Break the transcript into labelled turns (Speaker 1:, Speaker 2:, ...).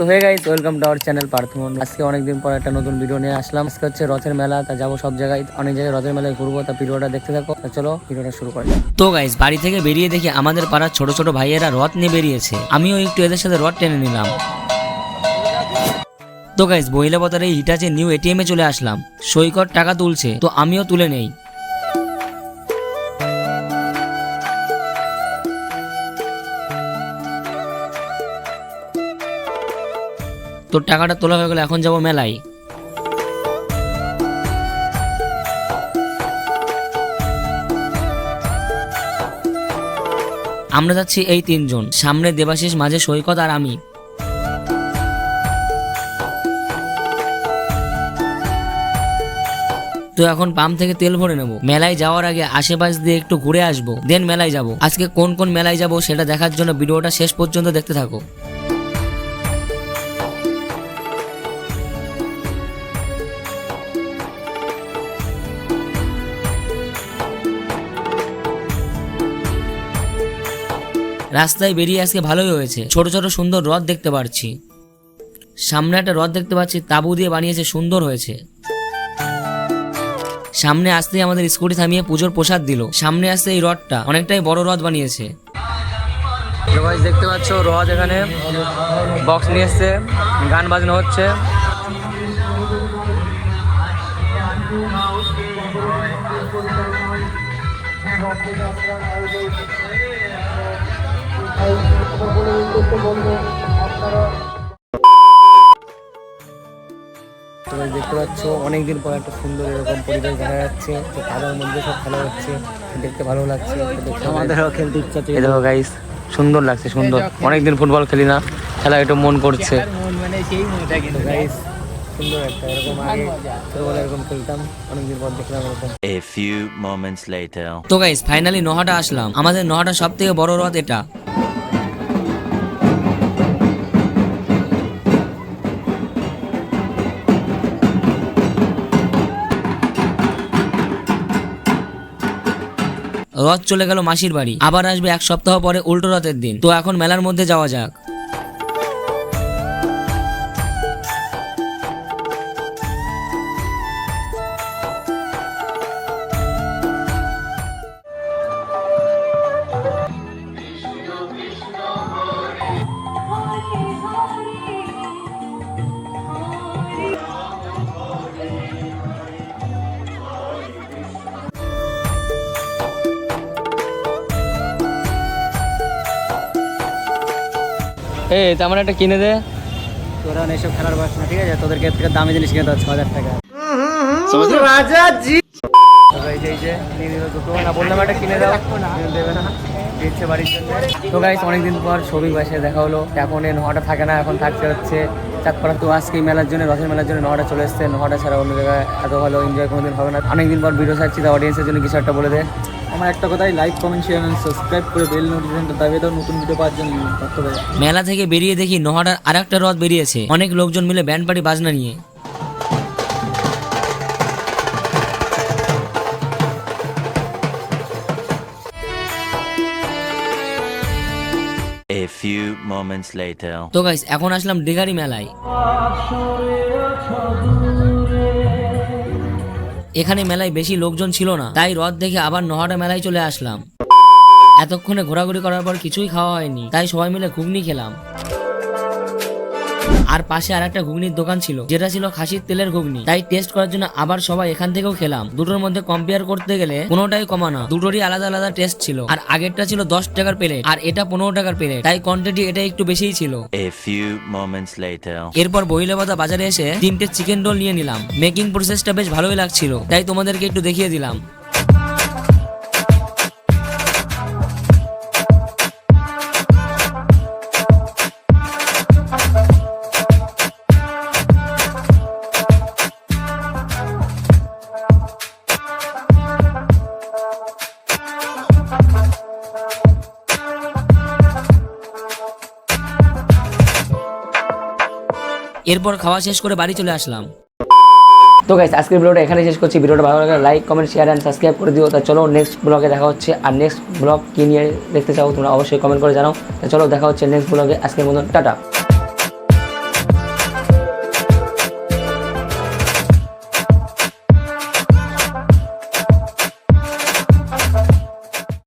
Speaker 1: তো হয়ে guys welcome to our channel পার্থমন আজকে অনেকদিন পর একটা নতুন ভিডিও নিয়ে আসলাম। আজকে হচ্ছে রথের মেলা, তা যাব সব জায়গায়। অনেক জায়গায় রথের মেলায় ঘুরবো, তা ভিডিওটা দেখতে থাকো। তা চলো ভিডিওটা শুরু করি তো গাইস বাড়ি থেকে বেরিয়ে দেখি আমাদের পাড়ার ছোট ছোট ভাইয়েরা রথ নিয়ে বেরিয়েছে। আমিও একটু এদের সাথে রথ টেনে নিলাম। তো গাইস বহিলাপতার এই হিটাচে নিউ এটিএম এ চলে আসলাম। সৈকত টাকা তুলছে, তো আমিও তুলে নেই। তো টাকাটা তোলা হয়ে গেল এখন যাব মেলায়। আমরা যাচ্ছি এই তিনজন, সামনে দেবাশিস, মাঝে সৈকত আর আমি। তো এখন পাম্প থেকে তেল ভরে নেব। মেলায় যাওয়ার আগে আশেপাশ দিয়ে একটু ঘুরে আসব, দেন মেলায় যাব। আজকে কোন কোন মেলায় যাব সেটা দেখার জন্য ভিডিওটা শেষ পর্যন্ত দেখতে থাকো। রাস্তায় বেরিয়ে আজকে ভালোই হয়েছে। ছোট ছোট সুন্দর হ্রদ দেখতে পাচ্ছি সামনে একটা হ্রদ দেখতে পাচ্ছি, তাবু দিয়ে বানিয়েছে, সুন্দর হয়েছে। সামনে আসতেই আমাদের স্কুটি থামিয়ে পুজোর প্রসাদ দিল। সামনে আসতে এই হ্রদটা অনেকটাই বড় হ্রদ বানিয়েছে। দেখতে পাচ্ছ হ্রদ এখানে। বক্স নিয়ে এসছে, গান বাজনা হচ্ছে। তোমরা দেখতে পাচ্ছ অনেকদিন পর একটা সুন্দর এরকম পরিবেশ দেখা যাচ্ছে। তো কাদার মধ্যে সব খেলা হচ্ছে দেখতে ভালো লাগছে। আমাদেরও খেলতে ইচ্ছা এই দেখো গাইস সুন্দর লাগছে সুন্দর। অনেকদিন ফুটবল খেলি না খেলা একটু মন করছে। তো সুন্দর একটা এরকম আগে এরকম খেলতাম অনেকদিন পর দেখলাম এরকম।
Speaker 2: A few moments later.
Speaker 1: তো গাইস ফাইনালি নহাটা আসলাম। আমাদের নহাটা সব থেকে বড় রথ এটা। রথ চলে গেল মাসির বাড়ি। আবার আসবে এক সপ্তাহ পরে উল্টো রথের দিন। তো এখন মেলার মধ্যে যাওয়া যাক। এই তেমন একটা কিনে দে।
Speaker 3: তোরা এইসব খেলার বয়স না ঠিক আছে? তোদেরকে থেকে দামি জিনিস কিনে দেওয়া ছ হাজার টাকা
Speaker 1: তো গাইস অনেকদিন পর সবিক বাসায় দেখা হলো। এখন এই নহটা থাকে না এখন থাকতে হচ্ছে চাঁদপাড়া তো আজকে মেলার জন্য রথের মেলার জন্য নহটা চলে এসছে। নহটা ছাড়া অন্য জায়গায় এত ভালো এনজয় কোনোদিন হবে না। অনেকদিন পর ভিডিও ছাড়ছি তো অডিয়েন্সের জন্য কিছু একটা বলে দে।
Speaker 3: আমার একটা কথাই like comment share and subscribe করে বেল নোটিফিকেশনটা দাবিয়ে দাও নতুন ভিডিও পাওয়ার জন্য
Speaker 1: মেলা থেকে বেরিয়ে দেখি নহটার আরেকটা রথ বেরিয়েছে। অনেক লোকজন মিলে ব্যান্ড পার্টি বাজনা নিয়ে।
Speaker 2: A few moments later.
Speaker 1: তো গাইস এখন আসলাম ডিগারি মেলায়। এখানে মেলায় বেশি লোকজন ছিল না, তাই রথ দেখে আবার নহাটা মেলায় চলে আসলাম। এতক্ষণে ঘোরাঘুরি করার পর কিছুই খাওয়া হয়নি, তাই সবাই মিলে ঘুগনি খেলাম। আর পাশে আর একটা ঘুগনির দোকান ছিল যেটা ছিল খাসির তেলের ঘুগনি। তাই টেস্ট করার জন্য আবার সবাই এখান থেকেও খেলাম। দুটোর মধ্যে কম্পেয়ার করতে গেলে কোনোটাই কমা না। দুটোরই আলাদা আলাদা টেস্ট ছিল। আর আগেরটা ছিল দশ টাকার প্লেট আর এটা পনেরো টাকার প্লেট তাই কোয়ান্টিটি এটা একটু বেশিই ছিল। এরপর বহিলাবাদা বাজারে এসে তিনটে চিকেন রোল নিয়ে নিলাম। মেকিং প্রসেসটা বেশ ভালোই লাগছিল। তাই তোমাদেরকে একটু দেখিয়ে দিলাম। এরপর খাওয়া শেষ করে বাড়ি চলে আসলাম। তো গাইস আজকের ভিডিওটা এখানে শেষ করছি। ভিডিওটা ভালো লাগলে like comment share and subscribe করে দিও। তা চলো নেক্সট ব্লগে দেখা হচ্ছে। আর নেক্সট ব্লগ কি নিয়ে দেখতে চাও তোমরা অবশ্যই কমেন্ট করে জানাও। তা চলো দেখা হচ্ছে নেক্সট ব্লগে আজকের মতন, টাটা।